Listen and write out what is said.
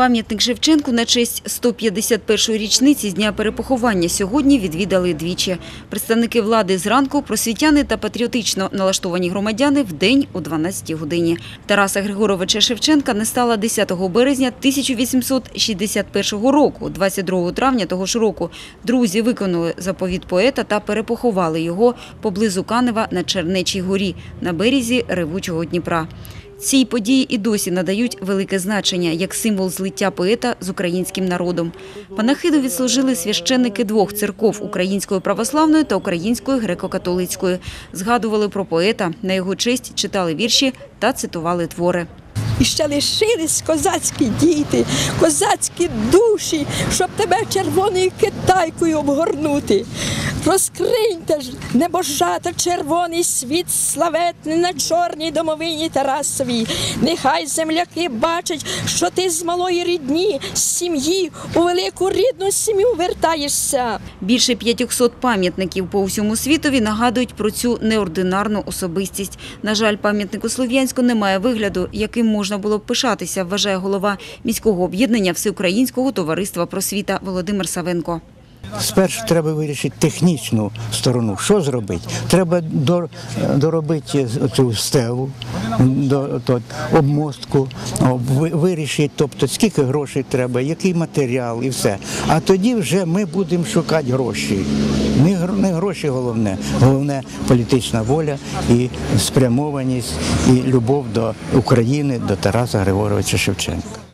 Пам'ятник Шевченку на честь 151-ї річниці з дня перепоховання сьогодні відвідали двічі. Представники влади зранку, просвітяни та патріотично налаштовані громадяни в день о 12 годині. Тараса Григоровича Шевченка не стало 10 березня 1861 року. 22 травня того ж року друзі виконали заповіт поета та перепоховали його поблизу Канева на Чернечій горі на березі ревучого Дніпра. Цій події і досі надають велике значення як символ злиття поета з українським народом. Панахиду відслужили священники двох церков – Української православної та Української греко-католицької. Згадували про поета, на його честь читали вірші та цитували твори. І ще лишились козацькі діти, козацькі душі, щоб тебе червоною китайкою обгорнути. Розкриньте ж небожата червоний світ славетний на чорній домовині Тарасовій. Нехай земляки бачать, що ти з малої рідні, з сім'ї у велику рідну сім'ю вертаєшся. Більше 500 пам'ятників по всьому світові нагадують про цю неординарну особистість. На жаль, пам'ятник у Слов'янську не має вигляду, яким можна було б пишатися, вважає голова міського об'єднання Всеукраїнського товариства просвіта Володимир Савенко. Спершу треба вирішити технічну сторону. Що зробити? Треба доробити цю то, обмостку, вирішити, тобто скільки грошей треба, який матеріал і все. А тоді вже ми будемо шукати гроші. Не гроші головне, головне політична воля і спрямованість, і любов до України, до Тараса Григоровича Шевченка.